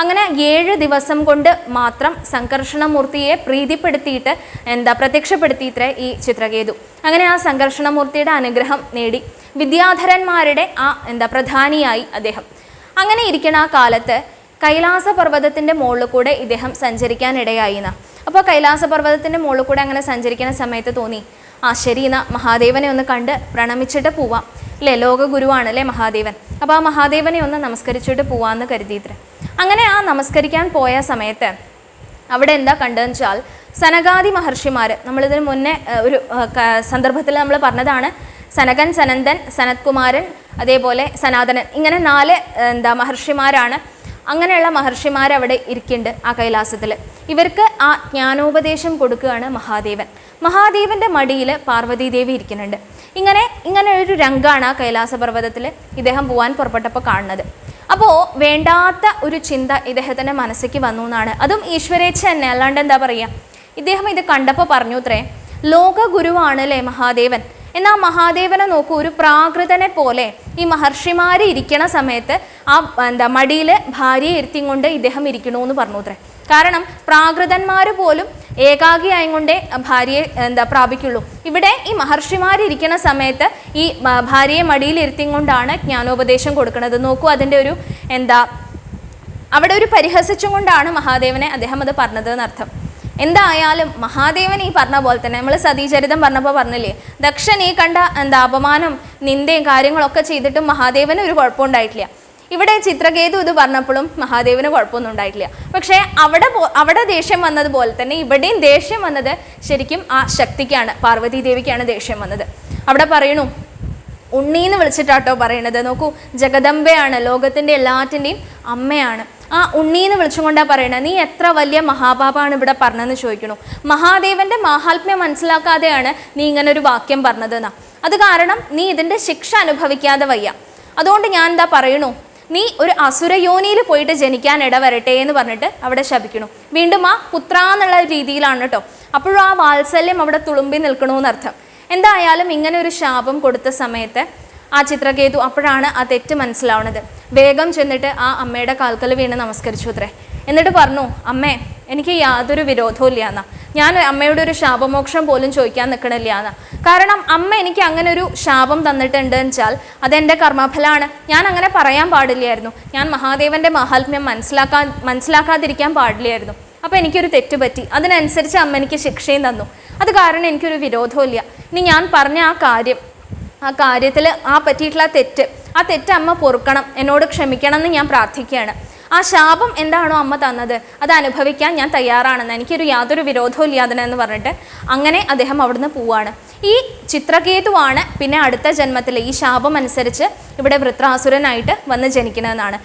അങ്ങനെ ഏഴ് ദിവസം കൊണ്ട് മാത്രം സംഘർഷണമൂർത്തിയെ പ്രീതിപ്പെടുത്തിയിട്ട് എന്താ പ്രത്യക്ഷപ്പെടുത്തിയിത്രേ ഈ ചിത്രകേതു. അങ്ങനെ ആ സംഘർഷണമൂർത്തിയുടെ അനുഗ്രഹം നേടി. വിദ്യാധരന്മാരുടെ ആ എന്താ പ്രധാനിയായി അദ്ദേഹം. അങ്ങനെ ഇരിക്കുന്ന ആ കാലത്ത് കൈലാസ പർവതത്തിന്റെ മുകളിൽ കൂടെ ഇദ്ദേഹം സഞ്ചരിക്കാൻ ഇടയായി അപ്പോൾ കൈലാസ പർവതത്തിന്റെ മുകളിൽ കൂടെ അങ്ങനെ സഞ്ചരിക്കുന്ന സമയത്ത് തോന്നി ആ ശരി മഹാദേവനെ ഒന്ന് കണ്ട് പ്രണമിച്ചിട്ട് പോവാം. അല്ലേ ലോകഗുരുവാണ് അല്ലേ മഹാദേവൻ. അപ്പോൾ ആ മഹാദേവനെ ഒന്ന് നമസ്കരിച്ചിട്ട് പോവാമെന്ന് കരുതിയിത്രേ. അങ്ങനെ ആ നമസ്കരിക്കാൻ പോയ സമയത്ത് അവിടെ എന്താ കണ്ടതെന്ന് വെച്ചാൽ സനകാദി മഹർഷിമാർ നമ്മളിതിന് മുന്നേ ഒരു സന്ദർഭത്തിൽ നമ്മൾ പറഞ്ഞതാണ് സനകൻ സനന്ദൻ സനത്കുമാരൻ അതേപോലെ സനാതനൻ ഇങ്ങനെ നാല് എന്താ മഹർഷിമാരാണ്. അങ്ങനെയുള്ള മഹർഷിമാർ അവിടെ ഇരിക്കുന്നുണ്ട് ആ കൈലാസത്തിൽ ഇവർക്ക് ആ ജ്ഞാനോപദേശം കൊടുക്കുകയാണ് മഹാദേവൻ. മഹാദേവന്റെ മടിയിൽ പാർവതീദേവി ഇരിക്കുന്നുണ്ട്. ഇങ്ങനെ ഇങ്ങനെ ഒരു രംഗാണ് ആ കൈലാസ പർവതത്തിൽ ഇദ്ദേഹം പോകാൻ പുറപ്പെട്ടപ്പോൾ കാണുന്നത്. അപ്പോൾ വേണ്ടാത്ത ഒരു ചിന്ത ഇദ്ദേഹത്തിന്റെ മനസ്സിലേക്ക് വന്നു എന്നാണ്. അതും ഈശ്വരേച്ഛ തന്നെ. അല്ലാണ്ട് എന്താ പറയുക ഇദ്ദേഹം ഇത് കണ്ടപ്പോൾ പറഞ്ഞു അത്രേ ലോകഗുരുവാണ് അല്ലേ മഹാദേവൻ? എന്നാൽ മഹാദേവനെ നോക്കൂ ഒരു പ്രാകൃതനെ പോലെ ഈ മഹർഷിമാർ ഇരിക്കണ സമയത്ത് ആ എന്താ മടിയിൽ ഭാര്യയെ ഇരുത്തിയും കൊണ്ട് ഇദ്ദേഹം ഇരിക്കണമെന്ന് പറഞ്ഞു അത്രേ കാരണം പ്രാകൃതന്മാർ പോലും ഏകാഗിയായും കൊണ്ടേ ഭാര്യയെ എന്താ പ്രാപിക്കുള്ളൂ. ഇവിടെ ഈ മഹർഷിമാർ ഇരിക്കുന്ന സമയത്ത് ഈ ഭാര്യയെ മടിയിൽ ഇരുത്തിയും കൊണ്ടാണ് ജ്ഞാനോപദേശം കൊടുക്കുന്നത്. നോക്കൂ അതിന്റെ ഒരു എന്താ അവിടെ ഒരു പരിഹസിച്ചും കൊണ്ടാണ് മഹാദേവനെ അദ്ദേഹം അത് പറഞ്ഞത് എന്നർത്ഥം. എന്തായാലും മഹാദേവൻ ഈ പറഞ്ഞ പോലെ തന്നെ നമ്മൾ സതീചരിതം പറഞ്ഞപ്പോൾ പറഞ്ഞില്ലേ ദക്ഷൻ ഈ കണ്ട എന്താ അപമാനം നിന്ദയും കാര്യങ്ങളൊക്കെ ചെയ്തിട്ടും മഹാദേവന് ഒരു കുഴപ്പമുണ്ടായിട്ടില്ല. ഇവിടെ ചിത്രകേതു ഇത് പറഞ്ഞപ്പോഴും മഹാദേവന് കുഴപ്പമൊന്നും ഉണ്ടായിട്ടില്ല. പക്ഷേ അവിടെ അവിടെ ദേഷ്യം വന്നതുപോലെ തന്നെ ഇവിടെയും ദേഷ്യം വന്നത് ശരിക്കും ആ ശക്തിക്കാണ് പാർവതി ദേവിക്കാണ് ദേഷ്യം വന്നത്. അവിടെ പറയണു ഉണ്ണീന്ന് വിളിച്ചിട്ടാട്ടോ പറയണത്. നോക്കൂ ജഗദംബയാണ് ലോകത്തിന്റെ എല്ലാറ്റിന്റെയും അമ്മയാണ്. ആ ഉണ്ണീന്ന് വിളിച്ചുകൊണ്ടാണ് പറയണത്. നീ എത്ര വലിയ മഹാപാപാണ് ഇവിടെ പറഞ്ഞതെന്ന് ചോദിക്കണു. മഹാദേവന്റെ മഹാത്മ്യം മനസ്സിലാക്കാതെയാണ് നീ ഇങ്ങനെ ഒരു വാക്യം പറഞ്ഞതെന്നാ. അത് കാരണം നീ ഇതിന്റെ ശിക്ഷ അനുഭവിക്കാതെ വയ്യ. അതുകൊണ്ട് ഞാൻ എന്താ പറയണു നീ ഒരു അസുര യോനിയിൽ പോയിട്ട് ജനിക്കാൻ ഇടവരട്ടെ എന്ന് പറഞ്ഞിട്ട് അവിടെ ശപിക്കണു വീണ്ടും ആ പുത്ര എന്നുള്ള രീതിയിലാണ് കേട്ടോ അപ്പോഴും ആ വാത്സല്യം അവിടെ തുളുമ്പി നിൽക്കണമെന്നർത്ഥം എന്തായാലും ഇങ്ങനെ ഒരു ശാപം കൊടുത്ത സമയത്ത് ആ ചിത്രകേതു അപ്പോഴാണ് ആ തെറ്റ് മനസ്സിലാവുന്നത്. വേഗം ചെന്നിട്ട് ആ അമ്മയുടെ കാൽക്കൽ വീണ് നമസ്കരിച്ചു അത്രേ എന്നിട്ട് പറഞ്ഞു അമ്മേ എനിക്ക് യാതൊരു വിരോധവും ഇല്ല എന്നാ. ഞാൻ അമ്മയുടെ ഒരു ശാപമോക്ഷം പോലും ചോദിക്കാൻ നിൽക്കണില്ല എന്ന്. കാരണം അമ്മ എനിക്ക് അങ്ങനെ ഒരു ശാപം തന്നിട്ടുണ്ട് വെച്ചാൽ അതെന്റെ കർമ്മഫലമാണ്. ഞാൻ അങ്ങനെ പറയാൻ പാടില്ലായിരുന്നു. ഞാൻ മഹാദേവന്റെ മഹാത്മ്യം മനസ്സിലാക്കാൻ മനസ്സിലാക്കാതിരിക്കാൻ പാടില്ലായിരുന്നു. അപ്പോൾ എനിക്കൊരു തെറ്റ് പറ്റി. അതിനനുസരിച്ച് അമ്മ എനിക്ക് ശിക്ഷയും തന്നു. അത് കാരണം എനിക്കൊരു വിരോധവും ഇല്ല. ഇനി ഞാൻ പറഞ്ഞ ആ കാര്യം ആ കാര്യത്തിൽ ആ പറ്റിയിട്ടുള്ള തെറ്റ് ആ തെറ്റ് അമ്മ പൊറുക്കണം. എന്നോട് ക്ഷമിക്കണം എന്ന് ഞാൻ പ്രാർത്ഥിക്കുകയാണ്. ആ ശാപം എന്താണോ അമ്മ തന്നത്? അത് അനുഭവിക്കാൻ ഞാൻ തയ്യാറാണെന്ന്. എനിക്കൊരു യാതൊരു വിരോധവും ഇല്ലാതെ എന്ന് പറഞ്ഞിട്ട് അങ്ങനെ അദ്ദേഹം അവിടുന്ന് പോവാണ്. ഈ ചിത്രകേതുവാണ് പിന്നെ അടുത്ത ജന്മത്തിൽ ഈ ശാപം അനുസരിച്ച് ഇവിടെ വൃത്രാസുരനായിട്ട് വന്ന് ജനിക്കുന്നതെന്നാണ്